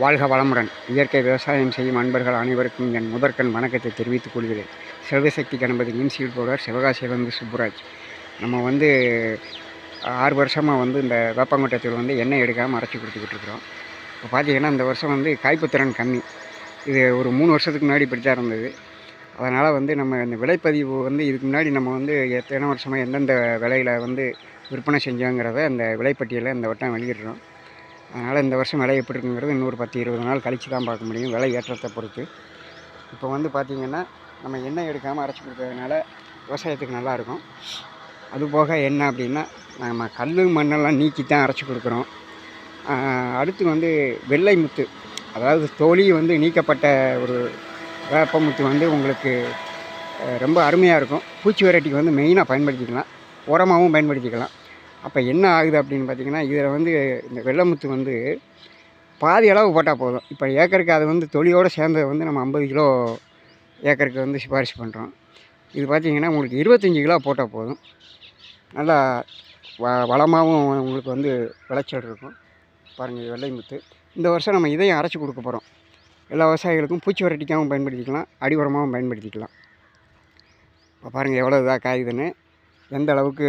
வாழ்க வளமுடன். இயற்கை விவசாயம் செய்யும் அன்பர்கள் அனைவருக்கும் என் முதற்கண் வணக்கத்தை தெரிவித்துக் கொள்கிறேன். செல்வசக்தி கணபதி இன்சியூட் போர்டர் சிவகாசியிலிருந்து சுப்புராஜ். நம்ம வந்து ஆறு வருஷமாக வந்து இந்த வேப்பங்கொட்டத்தில் வந்து எண்ணெய் எடுக்காமல் அரைச்சி கொடுத்துக்கிட்டு இருக்கிறோம். இப்போ பார்த்தீங்கன்னா இந்த வருஷம் வந்து காய்ப்புத்திறன் கம்மி. இது ஒரு மூணு வருஷத்துக்கு முன்னாடி இப்படி தான் இருந்தது. அதனால் வந்து நம்ம இந்த விலைப்பதிவு வந்து இதுக்கு முன்னாடி நம்ம வந்து எத்தனை வருஷமாக எந்தெந்த விலையில் வந்து விற்பனை செஞ்சோங்கிறத அந்த விலைப்பட்டியலை இந்த வட்டம் வெளியிடுறோம். அதனால் இந்த வருஷம் விலை எப்படி இருக்குங்கிறது இன்னொரு பத்து இருபது நாள் கழித்து தான் பார்க்க முடியும் விலை ஏற்றத்தை பொறுத்து. இப்போ வந்து பார்த்திங்கன்னா நம்ம எண்ணெய் எடுக்காமல் அரைச்சி கொடுக்கறதுனால விவசாயத்துக்கு நல்லாயிருக்கும். அதுபோக என்ன அப்படின்னா நம்ம கல் மண்ணெல்லாம் நீக்கி தான் அரைச்சி கொடுக்குறோம். அடுத்து வந்து வெள்ளை முத்து. அதாவது தோழி வந்து நீக்கப்பட்ட ஒரு வேப்ப முத்து வந்து உங்களுக்கு ரொம்ப அருமையாக இருக்கும். பூச்சி வெரைட்டிக்கு வந்து மெயினாக பயன்படுத்திக்கலாம். உரமாகவும் பயன்படுத்திக்கலாம். அப்போ என்ன ஆகுது அப்படின்னு பார்த்தீங்கன்னா இதில் வந்து இந்த வெள்ளமுத்து வந்து பாதி அளவு போட்டால் போதும். இப்போ ஏக்கருக்கு அது வந்து தொழியோடு சேர்ந்தது வந்து நம்ம ஐம்பது கிலோ ஏக்கருக்கு வந்து சிபாரிசு பண்ணுறோம் இது பார்த்தீங்கன்னா உங்களுக்கு இருபத்தஞ்சி கிலோ போட்டால் போதும். நல்லா வ வளமாகவும் உங்களுக்கு வந்து விளைச்சல் இருக்கும். பாருங்கள் இது வெள்ளை முத்து. இந்த வருஷம் நம்ம இதையும் அரைச்சி கொடுக்க போகிறோம் எல்லா விவசாயிகளுக்கும் பூச்சி வரட்டிக்காகவும் பயன்படுத்திக்கலாம் அடி உரமாகவும் பயன்படுத்திக்கலாம். இப்போ பாருங்கள் எவ்வளோ இதாக காயுதுன்னு. எந்த அளவுக்கு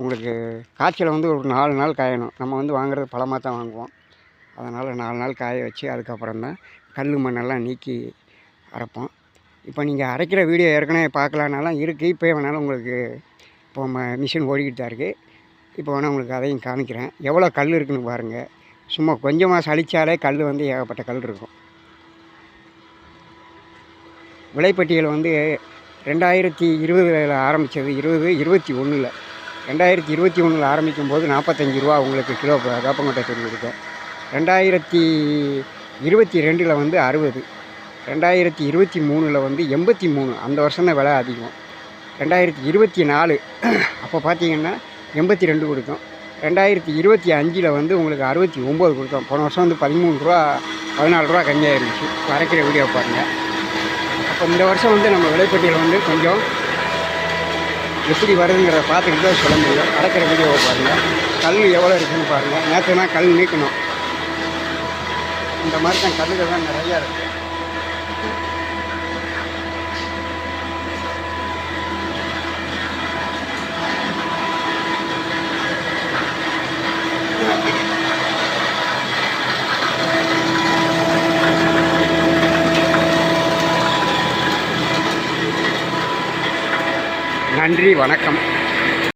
உங்களுக்கு காய்ச்சல் வந்து ஒரு நாலு நாள் காயணும். நம்ம வந்து வாங்குறது பழமாக தான் வாங்குவோம். அதனால் நாலு நாள் காய வச்சு அதுக்கப்புறம் தான் கல் மண்ணெல்லாம் நீக்கி அரைப்போம். இப்போ நீங்கள் அரைக்கிற வீடியோ ஏற்கனவே பார்க்கலானாலும் இருக்குது இப்போ வேணாலும் உங்களுக்கு இப்போ ம மிஷின் ஓடிக்கிட்டு தான் இருக்குது இப்போ வேணால் உங்களுக்கு அதையும் காமிக்கிறேன். எவ்வளோ கல் இருக்குன்னு பாருங்கள் சும்மா கொஞ்சமாக சளிச்சாலே கல் வந்து ஏகப்பட்ட கல் இருக்கும். விலைப்பட்டியல் வந்து ரெண்டாயிரத்தி இருபதில் ஆரம்பித்தது இருபது இருபத்தி ஒன்றில் ரெண்டாயிரத்தி இருபத்தி ஒன்றில் ஆரம்பிக்கும் போது நாற்பத்தஞ்சு ரூபா உங்களுக்கு கிலோ வேப்பங்கொட்டை தூள் இருக்கும் ரெண்டாயிரத்தி இருபத்தி ரெண்டில் வந்து அறுபது. ரெண்டாயிரத்தி இருபத்தி மூணில் வந்து எண்பத்தி மூணு. அந்த வருஷம் தான் விலை அதிகம். ரெண்டாயிரத்தி இருபத்தி நாலு அப்போ பார்த்தீங்கன்னா எண்பத்தி ரெண்டு கொடுத்தோம். ரெண்டாயிரத்தி இருபத்தி அஞ்சில் வந்து உங்களுக்கு அறுபத்தி ஒம்பது கொடுத்தோம். போன வருஷம் வந்து பதிமூணு ரூபா பதினாலு ரூபா கம்மியாக இருந்துச்சு வரைக்கிற வீடியோ பாருங்கள் அப்போ இந்த வருஷம் வந்து நம்ம விலைப்பட்டியல் வந்து கொஞ்சம் எப்படி வருதுங்கிறத பார்த்துக்கிட்டு தான் சொல்ல முடியும். அரைக்கிற வீடியோவை பாருங்கள் கல் எவ்வளோ இருக்குதுன்னு பாருங்கள் நேற்று தான் கல் நீக்கணும். இந்த மாதிரி தான் கல்லுகள் தான் நிறையா இருக்குது நன்றி வணக்கம்.